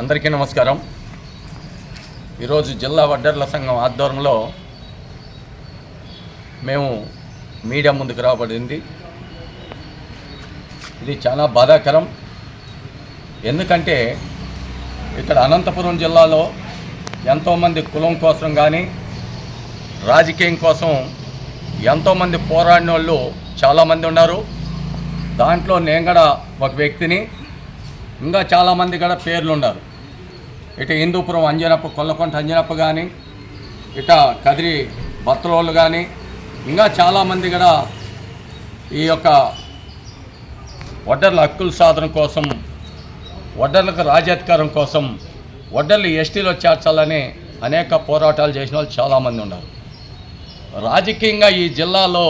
అందరికీ నమస్కారం. ఈరోజు జిల్లా వడ్డర్ల సంఘం ఆధ్వర్యంలో మేము మీడియా ముందుకు రాబడింది. ఇది చాలా బాధాకరం. ఎందుకంటే ఇక్కడ అనంతపురం జిల్లాలో ఎంతోమంది కులం కోసం కానీ రాజకీయం కోసం ఎంతోమంది పోరాడిన వాళ్ళు చాలామంది ఉన్నారు. దాంట్లో నేను కూడా ఒక వ్యక్తిని ఇంకా చాలామంది కూడా పేర్లు ఉన్నారు. ఇటు హిందూపురం అంజనప్ప కొల్లకొంట అంజనప్ప కానీ ఇట కదిరి బత్తలోళ్ళు కానీ ఇంకా చాలామంది కూడా ఈ యొక్క వడ్డర్ల హక్కుల సాధన కోసం వడ్డర్లకు రాజ్యాధికారం కోసం వడ్డర్లు ఎస్టీలో చేర్చాలని అనేక పోరాటాలు చేసిన వాళ్ళు చాలామంది ఉన్నారు. రాజకీయంగా ఈ జిల్లాలో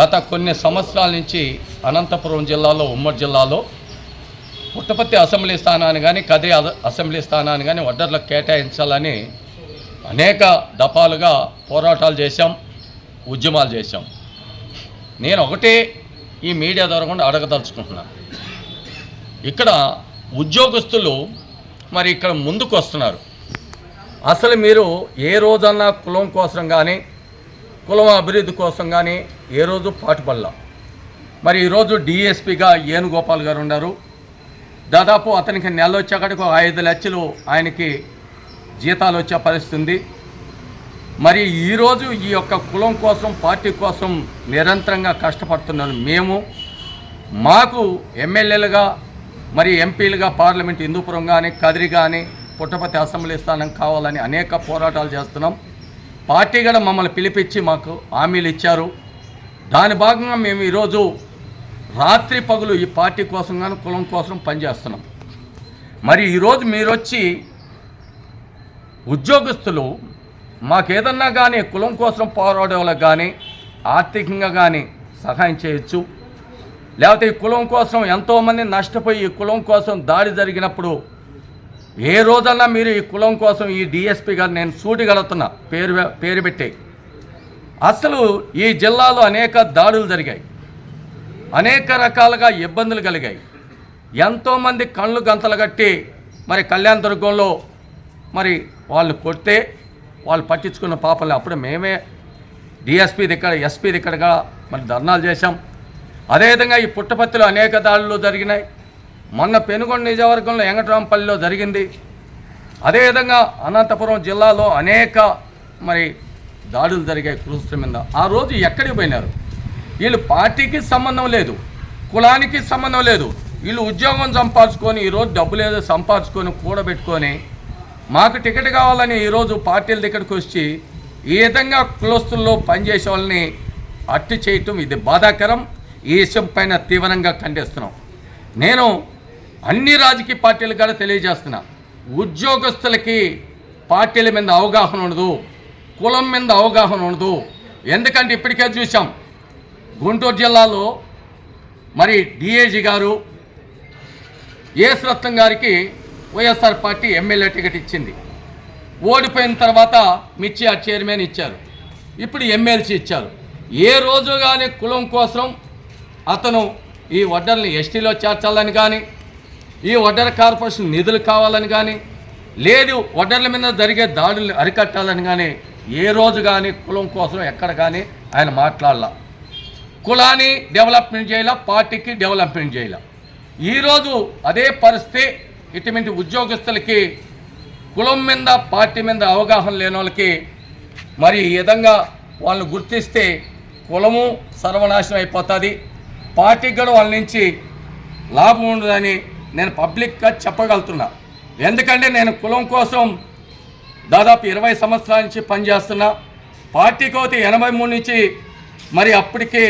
గత కొన్ని సంవత్సరాల నుంచి అనంతపురం జిల్లాలో ఉమ్మడి జిల్లాలో పుట్టపర్తి అసెంబ్లీ స్థానాన్ని కానీ కదిరి అసెంబ్లీ స్థానాన్ని కానీ వడ్డర్లకు కేటాయించాలని అనేక దఫాలుగా పోరాటాలు చేశాం ఉద్యమాలు చేశాం. నేను ఒకటే ఈ మీడియా ద్వారా కూడా అడగదలుచుకుంటున్నాను ఇక్కడ ఉద్యోగస్తులు మరి ఇక్కడ ముందుకు వస్తున్నారు. అసలు మీరు ఏ రోజన్నా కులం కోసం కానీ కులం అభివృద్ధి కోసం కానీ ఏ రోజు పాటుపడలా. మరి ఈరోజు డిఎస్పిగా ఏనుగోపాల్ గారు ఉన్నారు. దాదాపు అతనికి నెల వచ్చేకాడికి ఒక ఐదు లక్షలు ఆయనకి జీతాలు వచ్చే పరిస్థితి ఉంది మరి ఈరోజు ఈ యొక్క కులం కోసం పార్టీ కోసం నిరంతరంగా కష్టపడుతున్నాను మేము. మాకు ఎమ్మెల్యేలుగా మరి ఎంపీలుగా పార్లమెంట్ హిందూపురం కానీ కదిరి కానీ పుట్టపతి అసెంబ్లీ స్థానం కావాలని అనేక పోరాటాలు చేస్తున్నాం. పార్టీ కూడా మమ్మల్ని పిలిపించి మాకు హామీలు ఇచ్చారు. దాని భాగంగా మేము ఈరోజు రాత్రి పగులు ఈ పార్టీ కోసం కానీ కులం కోసం పనిచేస్తున్నాం. మరి ఈరోజు మీరు వచ్చి ఉద్యోగస్తులు మాకేదన్నా కానీ కులం కోసం పోరాడే వాళ్ళకి కానీ ఆర్థికంగా కానీ సహాయం చేయొచ్చు. లేకపోతే ఈ కులం కోసం ఎంతోమంది నష్టపోయి ఈ కులం కోసం దాడి జరిగినప్పుడు ఏ రోజన్నా మీరు ఈ కులం కోసం ఈ డిఎస్పీ గారు నేను సూటిగలుగుతున్నా పేరు పేరు పెట్టి. అసలు ఈ జిల్లాలో అనేక దాడులు జరిగాయి. అనేక రకాలుగా ఇబ్బందులు కలిగాయి. ఎంతోమంది కళ్ళు గంతలు కట్టి మరి కళ్యాణ దుర్గంలో మరి వాళ్ళు కొడితే వాళ్ళు పట్టించుకున్న పాపలు అప్పుడు మేమే డిఎస్పీ దగ్గర ఎస్పీ దగ్గరగా మరి ధర్నాలు చేశాం. అదేవిధంగా ఈ పుట్టపత్తిలో అనేక దాడులు జరిగినాయి. మొన్న పెనుగొండ నియోజకవర్గంలో ఎంగట్రాంపల్లిలో జరిగింది. అదేవిధంగా అనంతపురం జిల్లాలో అనేక మరి దాడులు జరిగాయి క్రూస్తుల మీద. ఆ రోజు ఎక్కడికి పోయినారు? వీళ్ళు పార్టీకి సంబంధం లేదు కులానికి సంబంధం లేదు. వీళ్ళు ఉద్యోగం సంపాదించుకొని ఈరోజు డబ్బులు ఏదో సంపాదించుకొని కూడబెట్టుకొని మాకు టికెట్ కావాలని ఈరోజు పార్టీల దగ్గరికి వచ్చి ఈ విధంగా కులస్తుల్లో పనిచేసే వాళ్ళని అట్టు చేయటం ఇది బాధాకరం. ఈ విషయం పైన తీవ్రంగా ఖండిస్తున్నాం. నేను అన్ని రాజకీయ పార్టీలు కూడా తెలియజేస్తున్నా. ఉద్యోగస్తులకి పార్టీల మీద అవగాహన ఉండదు కులం మీద అవగాహన ఉండదు. ఎందుకంటే ఇప్పటికే చూసాం గుంటూరు జిల్లాలో మరి డిఏజీ గారు ఏఎస్ రత్నం గారికి వైఎస్ఆర్ పార్టీ ఎమ్మెల్యే టికెట్ ఇచ్చింది. ఓడిపోయిన తర్వాత మిర్చి ఆ చైర్మన్ ఇచ్చారు. ఇప్పుడు ఎమ్మెల్సీ ఇచ్చారు. ఏ రోజు కానీ కులం కోసం అతను ఈ వడ్డర్ని ఎస్టీలో చేర్చాలని కానీ ఈ వడ్డర్ కార్పొరేషన్ నిధులు కావాలని కానీ లేదు వడ్డర్ల మీద జరిగే దాడులు అరికట్టాలని కానీ ఏ రోజు కానీ కులం కోసం ఎక్కడ కానీ ఆయన మాట్లాడాల. కులాన్ని డెవలప్మెంట్ చేయాల పార్టీకి డెవలప్మెంట్ చేయాల? ఈరోజు అదే పరిస్థితి ఇటువంటి ఉద్యోగస్తులకి కులం మీద పార్టీ మీద అవగాహన లేని వాళ్ళకి మరి ఈ విధంగా వాళ్ళని గుర్తిస్తే కులము సర్వనాశనం అయిపోతుంది. పార్టీకి కూడా వాళ్ళ నుంచి లాభం ఉండదని నేను పబ్లిక్గా చెప్పగలుగుతున్నా. ఎందుకంటే నేను కులం కోసం దాదాపు ఇరవై సంవత్సరాల నుంచి పనిచేస్తున్నా. పార్టీకి అయితే ఎనభై మూడు నుంచి మరి అప్పటికే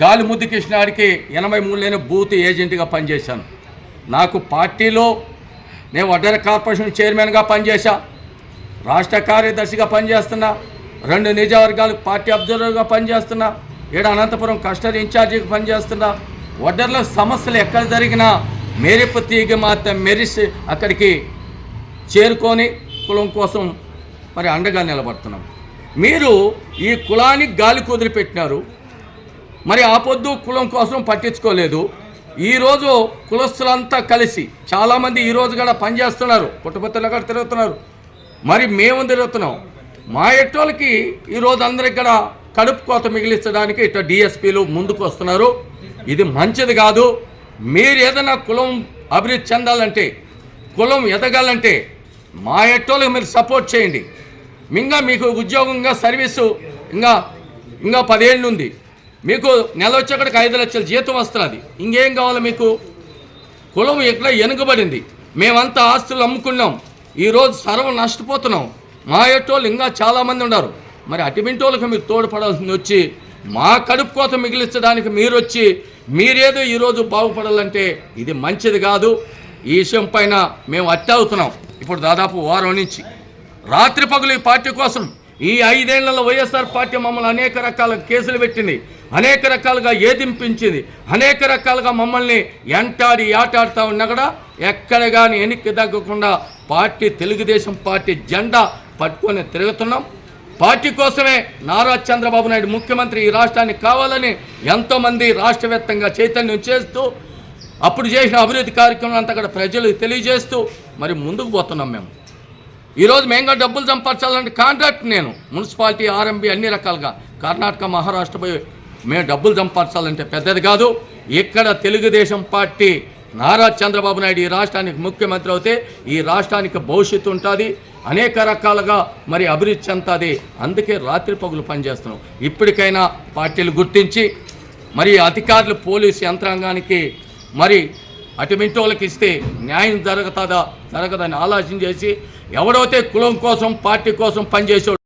గాలి ముద్దు కృష్ణాడికి ఎనభై మూడులోనే బూత్ ఏజెంట్గా పనిచేశాను. నాకు పార్టీలో నేను వడ్డర కార్పొరేషన్ చైర్మన్గా పనిచేశా. రాష్ట్ర కార్యదర్శిగా పనిచేస్తున్నా. రెండు నియోజకవర్గాలకు పార్టీ అబ్జర్వర్గా పనిచేస్తున్నా. ఏడు అనంతపురం కస్టడీ ఇన్ఛార్జిగా పనిచేస్తున్నా. వడ్డర్ల సమస్యలు ఎక్కడ జరిగినా మేరెప్పు తీగ మాత్రం మెరిసి అక్కడికి చేరుకొని కులం కోసం మరి అండగా నిలబడుతున్నాం. మీరు ఈ కులానికి గాలి కుదిరిపెట్టినారు. మరి ఆ పొద్దు కులం కోసం పట్టించుకోలేదు. ఈరోజు కులస్తులంతా కలిసి చాలామంది ఈరోజు కూడా పనిచేస్తున్నారు పుట్టపత్తులు కూడా తిరుగుతున్నారు. మరి మేము తిరుగుతున్నాం? మా ఎట్టోళ్ళకి ఈరోజు అందరికి కూడా కడుపు కోత మిగిలించడానికి ఇట్లా డిఎస్పీలు ముందుకు వస్తున్నారు. ఇది మంచిది కాదు. మీరు ఏదైనా కులం అభివృద్ధి చెందాలంటే కులం ఎదగాలంటే మా ఎట్టోళ్ళకి మీరు సపోర్ట్ చేయండి. ఇంకా మీకు ఉద్యోగంగా సర్వీసు ఇంకా ఇంకా పదేళ్ళు ఉంది. మీకు నెల వచ్చేక్కడికి ఐదు లక్షల జీతం వస్తున్నది. ఇంకేం కావాలి మీకు? కులం ఎక్కడ వెనుకబడింది మేమంతా ఆస్తులు అమ్ముకున్నాం. ఈరోజు సర్వం నష్టపోతున్నాం. మా ఎట్టోళ్ళు ఇంకా చాలామంది ఉన్నారు. మరి అటుమింటోళ్ళకి మీరు తోడ్పడాల్సింది వచ్చి మా కడుపు కోత మిగిలించడానికి మీరు వచ్చి మీరేదో ఈరోజు బాగుపడాలంటే ఇది మంచిది కాదు. ఈ విషయం పైన మేము అట్టే అవుతున్నాం ఇప్పుడు దాదాపు వారం నుంచి. రాత్రి పగులు ఈ పార్టీ కోసం ఈ ఐదేళ్ళలో వైఎస్ఆర్ పార్టీ మమ్మల్ని అనేక రకాల కేసులు పెట్టింది. అనేక రకాలుగా ఏదింపించింది. అనేక రకాలుగా మమ్మల్ని ఎంటాడి ఆటాడుతూ ఉన్నా కూడా ఎక్కడ కానీ వెనక్కి తగ్గకుండా పార్టీ తెలుగుదేశం పార్టీ జెండా పట్టుకొని తిరుగుతున్నాం. పార్టీ కోసమే నారా చంద్రబాబు నాయుడు ముఖ్యమంత్రి ఈ రాష్ట్రానికి కావాలని ఎంతోమంది రాష్ట్రవ్యాప్తంగా చైతన్యం చేస్తూ అప్పుడు చేసిన అభివృద్ధి కార్యక్రమం అంతా కూడా ప్రజలకు తెలియజేస్తూ మరి ముందుకు పోతున్నాం మేము. ఈరోజు మేము కూడా డబ్బులు సంపాదించాలంటే కాంట్రాక్ట్ నేను మున్సిపాలిటీ ఆర్ఎంబి అన్ని రకాలుగా. కర్ణాటక మహారాష్ట్ర పోయి మేము డబ్బులు సంపాదించాలంటే పెద్దది కాదు ఇక్కడ తెలుగుదేశం పార్టీ నారా చంద్రబాబు నాయుడు ఈ రాష్ట్రానికి ముఖ్యమంత్రి అవుతే ఈ రాష్ట్రానికి భవిష్యత్తు ఉంటుంది. అనేక రకాలుగా మరి అభివృద్ధి చెందుతుంది. అందుకే రాత్రి పగులు పనిచేస్తున్నాం. ఇప్పటికైనా పార్టీలు గుర్తించి మరి అధికారులు పోలీసు యంత్రాంగానికి మరి అటు వాళ్ళకి ఇస్తే న్యాయం జరుగుతుందా? జరగదని ఆలోచన చేసి ఎవడైతే కులం కోసం పార్టీ కోసం పనిచేసాడు